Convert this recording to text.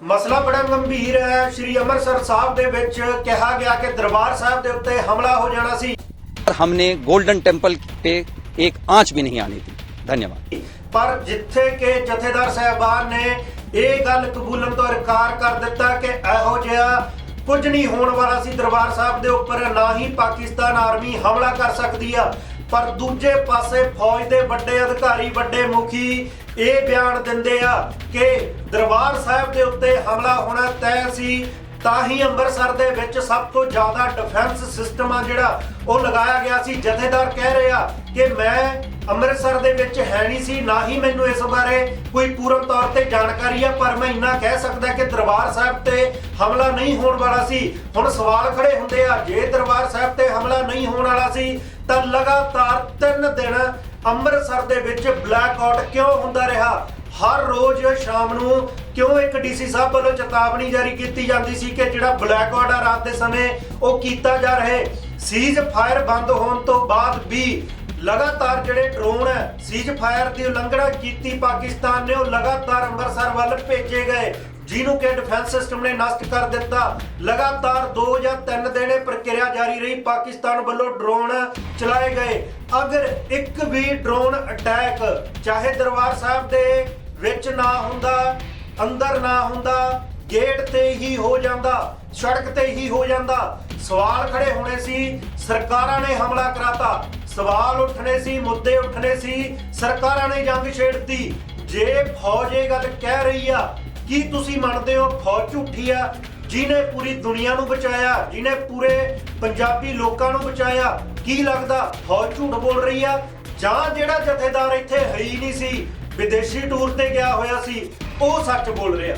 ਮਸਲਾ ਬੜਾ ਗੰਭੀਰ ਹੈ ਸ਼੍ਰੀ ਅੰਮ੍ਰਿਤਸਰ ਸਾਹਿਬ ਦੇ ਵਿੱਚ ਕਿਹਾ ਗਿਆ ਕਿ ਦਰਬਾਰ ਸਾਹਿਬ ਦੇ ਉੱਤੇ ਹਮਲਾ ਹੋ ਜਾਣਾ ਸੀ हमने गोल्डन टेम्पल पे एक आंच भी नहीं आनी थी धन्यवाद ਪਰ ਜਿੱਥੇ ਕਿ ਜਥੇਦਾਰ ਸਾਹਿਬਾਨ ਨੇ ਇਹ ਗੱਲ ਕਬੂਲਣ ਤੋਂ ਇਨਕਾਰ ਕਰ ਦਿੱਤਾ ਕਿ ਇਹੋ ਜਿਹਾ ਕੁਝ ਨਹੀਂ ਹੋਣ ਵਾਲਾ ਸੀ ਦਰਬਾਰ ਸਾਹਿਬ ਦੇ ਉੱਪਰ ਨਾ ਹੀ ਪਾਕਿਸਤਾਨ ਆਰਮੀ ਹਮਲਾ ਕਰ ਸਕਦੀ ਆ ਪਰ ਦੂਜੇ ਪਾਸੇ ਫੌਜ ਦੇ ਵੱਡੇ ਅਧਿਕਾਰੀ, ਵੱਡੇ ਮੁਖੀ ਇਹ ਬਿਆਨ ਦਿੰਦੇ ਆ ਕਿ ਦਰਬਾਰ ਸਾਹਿਬ ਦੇ ਉੱਤੇ ਹਮਲਾ ਹੋਣਾ ਤੈਅ ਸੀ ਤਾਂ ਹੀ ਅੰਮ੍ਰਿਤਸਰ ਦੇ ਵਿੱਚ ਸਭ ਤੋਂ ਜ਼ਿਆਦਾ ਡਿਫੈਂਸ ਸਿਸਟਮ ਆ ਜਿਹੜਾ, ਉਹ ਲਗਾਇਆ ਗਿਆ ਸੀ। ਜਥੇਦਾਰ ਕਹਿ ਰਿਹਾ ਕਿ ਮੈਂ ਅੰਮ੍ਰਿਤਸਰ ਦੇ ਵਿੱਚ ਹੈ ਨਹੀਂ ਸੀ, ਨਾ ਹੀ ਮੈਨੂੰ ਇਸ ਬਾਰੇ ਕੋਈ ਪੂਰਨ ਤੌਰ ਤੇ ਜਾਣਕਾਰੀ ਆ, ਪਰ ਮੈਂ ਇੰਨਾ ਕਹਿ ਸਕਦਾ ਕਿ ਦਰਬਾਰ ਸਾਹਿਬ ਤੇ ਹਮਲਾ ਨਹੀਂ ਹੋਣ ਵਾਲਾ ਸੀ। ਹੁਣ ਸਵਾਲ ਖੜੇ ਹੁੰਦੇ ਆ, ਜੇ ਦਰਬਾਰ ਸਾਹਿਬ ਤੇ ਹਮਲਾ ਨਹੀਂ ਹੋਣ ਵਾਲਾ ਸੀ, ਤਾਂ ਲਗਾਤਾਰ 3 ਦਿਨ ਅੰਮ੍ਰਿਤਸਰ ਦੇ ਵਿੱਚ ਬਲੈਕ ਆਊਟ ਕਿਉਂ ਹੁੰਦਾ ਰਿਹਾ? ਹਰ ਰੋਜ਼ ਸ਼ਾਮ ਨੂੰ ਕਿਉਂ ਇੱਕ ਡੀਸੀ ਸਾਹਿਬ ਵੱਲੋਂ ਚੇਤਾਵਨੀ ਜਾਰੀ ਕੀਤੀ ਜਾਂਦੀ ਸੀ ਕਿ ਜਿਹੜਾ ਬਲੈਕ ਆਊਟ ਆ ਰਾਤ ਦੇ ਸਮੇਂ ਉਹ ਕੀਤਾ ਜਾ ਰਿਹਾ ਸੀਜ਼ ਫਾਇਰ ਬੰਦ ਹੋਣ ਤੋਂ ਬਾਅਦ ਵੀ ਲਗਾਤਾਰ ਜਿਹੜੇ ਡਰੋਨ ਹੈ, ਸੀਜ਼ ਫਾਇਰ ਦੀ ਉਲੰਘਣਾ ਕੀਤੀ ਪਾਕਿਸਤਾਨ ਨੇ, ਉਹ ਲਗਾਤਾਰ ਅੰਮ੍ਰਿਤਸਰ ਵੱਲ ਭੇਜੇ ਗਏ। ਜਿਹਨੂੰ ਕਿ ਡਿਫੈਂਸ ਸਿਸਟਮ ਨੇ ਨਸ਼ਟ ਕਰ ਦਿੱਤਾ। ਲਗਾਤਾਰ 2 ਜਾਂ 3 ਦਿਨ ਇਹ ਪ੍ਰਕਿਰਿਆ ਜਾਰੀ ਰਹੀ। ਪਾਕਿਸਤਾਨ ਵੱਲੋਂ ਡਰੋਨ ਚਲਾਏ ਗਏ। ਅਗਰ ਇੱਕ ਵੀ ਡਰੋਨ ਅਟੈਕ, ਚਾਹੇ ਦਰਬਾਰ ਸਾਹਿਬ ਦੇ ਵਿੱਚ ਨਾ ਹੁੰਦਾ, ਅੰਦਰ ਨਾ ਹੁੰਦਾ, ਗੇਟ ਤੇ ਹੀ ਹੋ ਜਾਂਦਾ, ਸੜਕ ਤੇ ਹੀ ਹੋ ਜਾਂਦਾ। ਸਵਾਲ ਖੜੇ ਹੋਣੇ ਸੀ, ਸਰਕਾਰਾਂ ਨੇ ਹਮਲਾ ਕਰਾਤਾ। ਸਵਾਲ ਉੱਠਣੇ ਸੀ, ਮੁੱਦੇ ਉੱਠਣੇ ਸੀ, ਸਰਕਾਰਾਂ ਨੇ ਜੰਗ ਛੇੜਤੀ। ਜੇ ਫੌਜ ਇਹ ਗੱਲ ਕਹਿ ਰਹੀ ਆ, ਕੀ ਤੁਸੀਂ ਮੰਨਦੇ ਹੋ ਫੌਜ ਝੂਠੀ ਆ? ਜਿਨੇ ਪੂਰੀ ਦੁਨੀਆ ਨੂੰ ਬਚਾਇਆ ਜਿਨੇ ਪੂਰੇ ਪੰਜਾਬੀ ਲੋਕਾਂ ਨੂੰ ਬਚਾਇਆ, ਕੀ ਲੱਗਦਾ ਫੌਜ ਝੂਠ ਬੋਲ ਰਹੀ ਆ? ਜਾਂ ਜਿਹੜਾ ਜਥੇਦਾਰ ਇੱਥੇ ਹੈ ਹੀ ਨਹੀਂ ਸੀ ਵਿਦੇਸ਼ੀ ਟੂਰ ਤੇ ਗਿਆ ਹੋਇਆ ਸੀ ਉਹ ਸੱਚ ਬੋਲ ਰਿਹਾ।